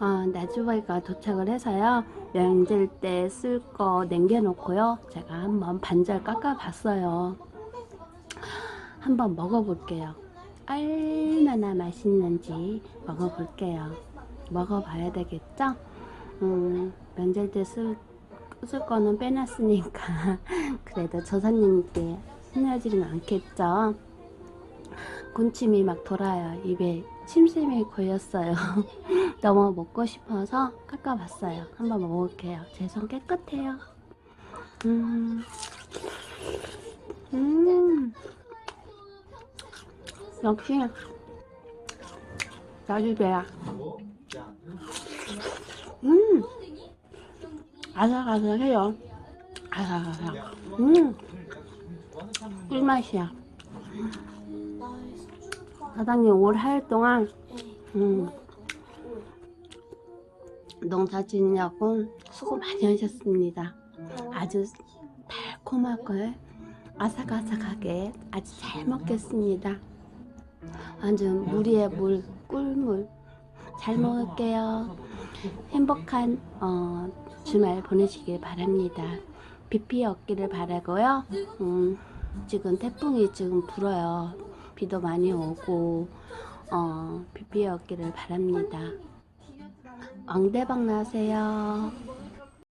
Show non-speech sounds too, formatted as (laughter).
어, 나주바이가 도착을 해서요. 명절 때쓸 거 남겨놓고요. 제가 한번 반절 깎아봤어요. 한번 먹어볼게요. 얼마나 맛있는지 먹어볼게요. 먹어봐야 되겠죠? 음, 명절 때 쓸, 쓸 거는 빼놨으니까 (laughs) 그래도 저사님께 혼나지는 않겠죠? 군침이 막 돌아요. 입에 침샘이 고였어요. (laughs) 너무 먹고 싶어서 깎아봤어요. 한번 먹어볼게요. 제 손 깨끗해요. 음, 음, 역시 나주배야. 음, 아삭아삭해요. 아삭아삭. 음, 꿀맛이야. 사장님 올 할 동안 음, 농사 짓냐고 수고 많이 하셨습니다. 아주 달콤하고 아삭아삭하게 아주 잘 먹겠습니다. 완전 물이에 물, 꿀물. 잘 먹을게요. 행복한 어, 주말 보내시길 바랍니다. 비 피해 없기를 바라고요. 음, 지금 태풍이 지금 불어요. 비도 많이 오고 어, 비 피해 없기를 바랍니다. 왕대박 나세요.